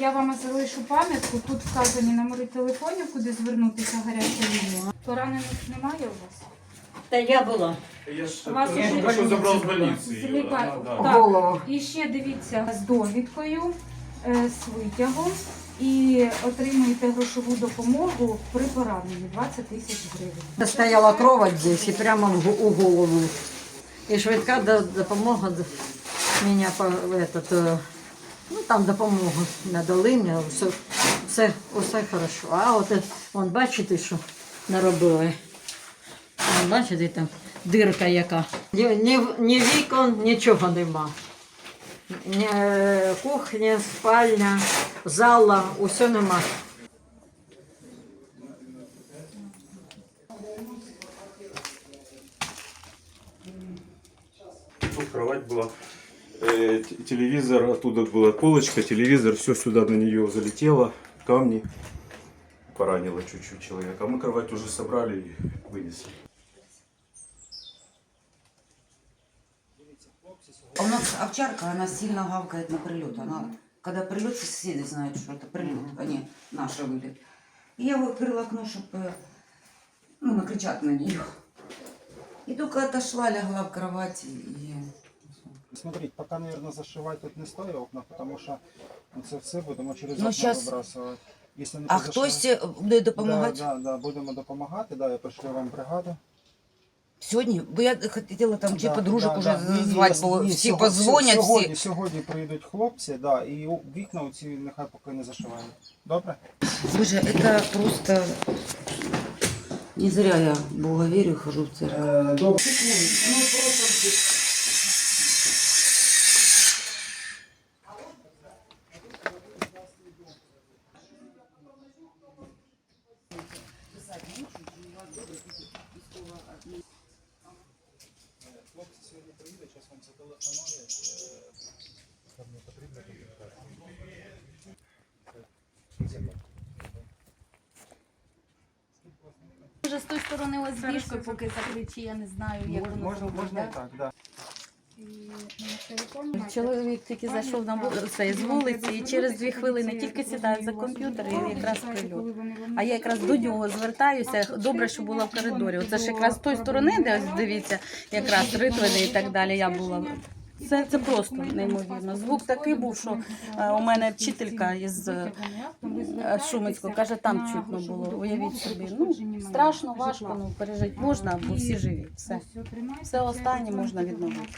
Я вам залишу пам'ятку. Тут вказані номери телефонів, куди звернутися гаряча лінія. Поранених немає у вас? Та я була. Я ж Вас я уже только что больница забрал с была. больницы. З её, лікар- да, да. Так. Голову. І ще дивіться з довідкою, е, з витягом і отримуєте грошову допомогу при пораненні 20 тисяч гривень. Стояла кровать здесь и прямо у голову. И швидка допомога меня по этот, е, ну там допомогу надали, мені все, все, все хорошо. А от е, вон, бачите, що наробили. Бачите, там дирка яка. Ні, ні, ні вікон, нічого нема. Кухня, спальня, зала, усе нема. Тут кровать была, э, телевизор, оттуда была полочка, телевизор, все сюда на нее залетело, камни. Поранило чуть-чуть человека. А мы кровать уже собрали и вынесли. А У нас овчарка, она сильно гавкает на прилет. Она, когда прилет, соседи знают, что это прилет, а не наша вылет. И я открыла окно, чтобы ну, накричать на нее. И только отошла, лягла в кровать и... Смотрите, пока, наверное, зашивать тут не стоит окна, потому что це все будемо через Ну, окна щас- вибрасувати. Якщо не А позашивати- хтось е, буде допомагати Да, да, да, будемо допомагати, да, я пришлю вам бригаду. сьогодні? Бо я хотіла там чи Да, подружок да, уже да. Ні, ні, звати, бо ні, всі сьогодні- позвонять, Сьогодні, всі. сьогодні приїдуть хлопці, да, і у- вікна оці нехай поки не зашивають. Добре? Боже, это просто... Не зря я в Бога верю, хожу в церковь. Е, добре. Сьогодні приїде, час вам зателефонує. Там не потрібно Вже з тої сторони ось діжкою, поки закриті, я не знаю, як воно Можна, зробить, можна да? і так, да. Чоловік тільки зайшов на вулицю з вулиці і через дві хвилини тільки сідає за комп'ютер і якраз прильот. А я якраз до нього звертаюся. Добре, що була в коридорі. Оце ж якраз з тої сторони, де ось дивіться, якраз ритвини і так далі. Я була. Це, це просто неймовірно. Звук такий був, що е, у мене вчителька із е, Шумицького каже, там чутно було. Уявіть собі. Ну страшно, важко, ну пережити можна, бо всі живі. Все, все останнє можна відновити.